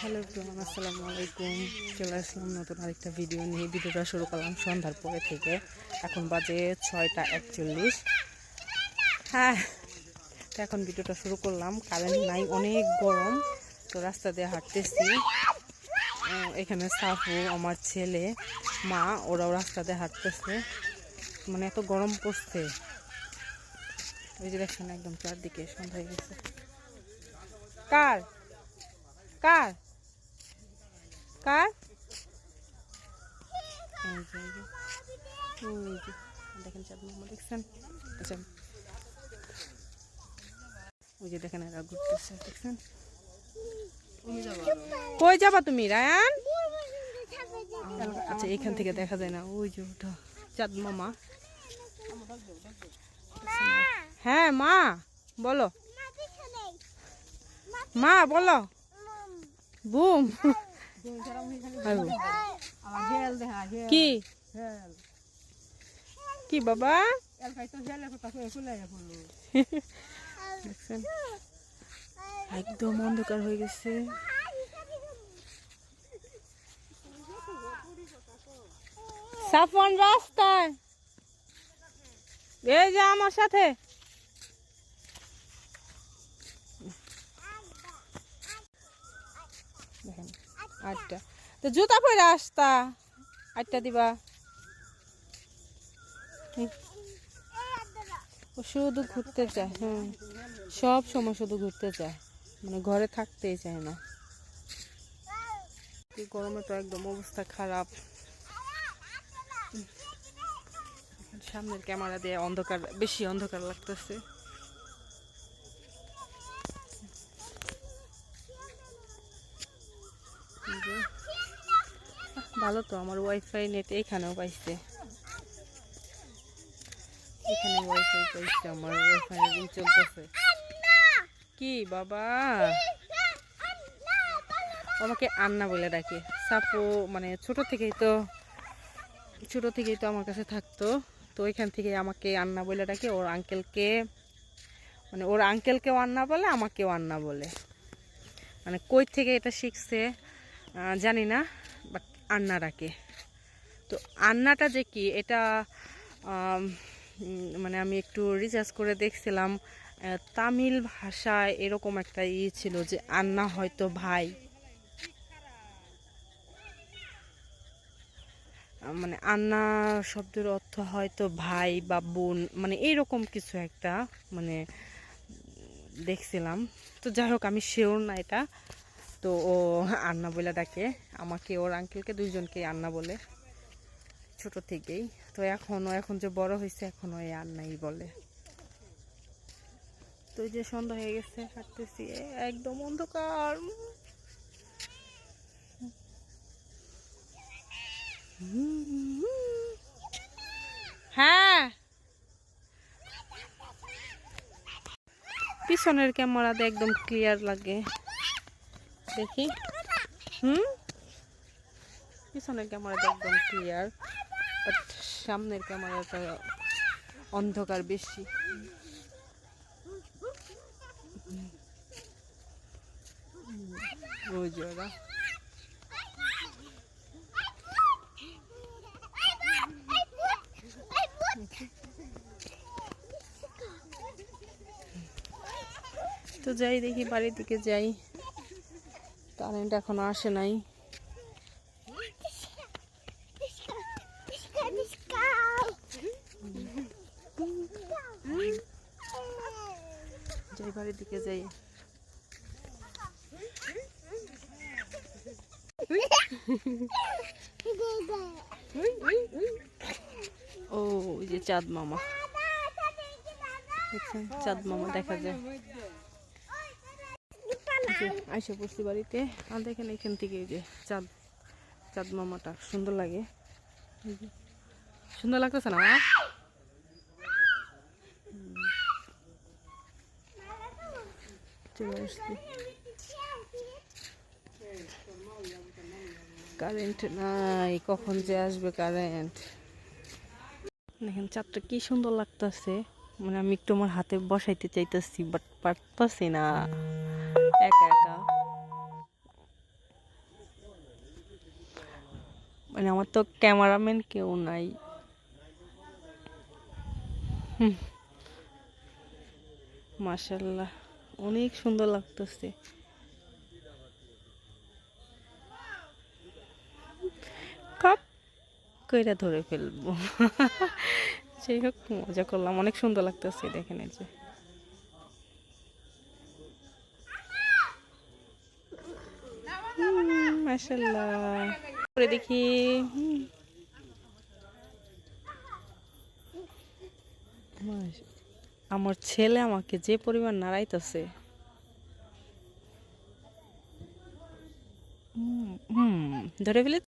Hello আসসালামু আলাইকুম চলে আসলাম নতুন আরেকটা ভিডিও নিয়ে। ভিডিওটা শুরু করলাম সন্ধ্যার পরে থেকে। এখন বাজে ছয়টা একচল্লিশ। হ্যাঁ এখন ভিডিওটা শুরু করলাম। কারেন্ট নাই, অনেক গরম। তো রাস্তা দিয়ে হাঁটতেছি। এখানে সাফু, আমার ছেলে, মা, ওরাও রাস্তা দিয়ে হাঁটতেছে। মানে এত গরম পড়ছে। ওই যে দেখছেন একদম চারদিকে সন্ধ্যা হয়ে গেছে। কার? কার? কার? দেখেন দেখছেন? আচ্ছা ওই যে দেখেন এরা ঘুরতেছে, দেখছেন? কই যাবা তুমি রায়ান? আচ্ছা এখান থেকে দেখা যায় না। ওই যে ওটা চাঁদ মামা। হ্যাঁ মা বলো। মা বলো। বুম। কি? কি বাবা? দেখছেন একদম অন্ধকার হয়ে গেছে। সাফন রাস্তায়। এই যে আমার সাথে। আটটা। তো জুতা পরে আসতা। আটটা দিবা। শুধু ঘুরতে চায় হুম সব সময় শুধু ঘুরতে চায়। মানে ঘরে থাকতেই চায় না। গরমে তো একদম অবস্থা খারাপ। সামনের ক্যামেরা দিয়ে অন্ধকার, বেশি অন্ধকার লাগতেছে। ভালো তো, আমার ওয়াইফাই নেট এখানেও পাইছে। এখানে ওয়াইফাই পাইছে, আমার ওয়াইফাই চলতেছে। কি বাবা? আমাকে আন্না বলে ডাকে। সাপু মানে ছোট থেকেই তো, ছোট থেকেই তো আমার কাছে থাকতো। তো ওইখান থেকে আমাকে আন্না বলে ডাকে, ওর আঙ্কেলকে মানে ওর আঙ্কেলকেও আন্না বলে, আমাকেও আন্না বলে। মানে কই থেকে এটা শিখছে জানি না বাট আন্না ডাকে। তো আন্নাটা যে কি, এটা মানে আমি একটু রিসার্চ করে দেখছিলাম। তামিল ভাষায় এরকম একটা ইয়ে ছিল যে, আন্না হয়তো ভাই। মানে আন্না শব্দের অর্থ হয়তো ভাই বা বোন মানে এইরকম কিছু একটা মানে দেখছিলাম। তো যাই হোক, আমি শিওর না এটা। তো ও আন্না বলে ডাকে। আমাকে, ওর আঙ্কেলকে দুইজনকে আন্না বলে, ছোট থেকেই। তো এখনও এখন যে বড় হয়েছে এখনও এই আন্নাই বলে। তো যে সন্ধ্যা হয়ে গেছে, হাঁটতেছি। একদম অন্ধকার। হ্যাঁ। পিছনের ক্যামেরাতে একদম ক্লিয়ার লাগে। দেখি। হুম? পিছনের ক্যামেরাটা একদম ক্লিয়ার বাট সামনের ক্যামেরাটা অন্ধকার বেশি। তো যাই দেখি বাড়ির দিকে যাই। কারেন্ট এখনও আসে নাই। যাই বাড়ির দিকে যাই। ও যে চাঁদ মামা। চাঁদ মামা দেখা যায়। আইসা পড়ছি বাড়িতে। আর দেখেন এখান থেকে যে চাঁদ চাঁদ মামাটা সুন্দর লাগে। সুন্দর লাগতেছে না চলে আসছি। কারেন্ট নাই, কখন যে আসবে কারেন্ট দেখেন, চাঁদটা কি সুন্দর লাগতেছে। মানে আমি একটু আমার হাতে বসাইতে চাইতেছি বাট পারতাছি না। একা একা। মানে আমার তো ক্যামেরাম্যান কেউ নাই। মাশাল্লাহ, অনেক সুন্দর লাগতেছে। কইরা ধরে ফেলব। সেই হোক, মজা করলাম। অনেক সুন্দর লাগতেছে দেখেন এই যে। দেখি। আমার ছেলে আমাকে যে পরিমাণ নাড়াইতেছে। ধরে ফেলে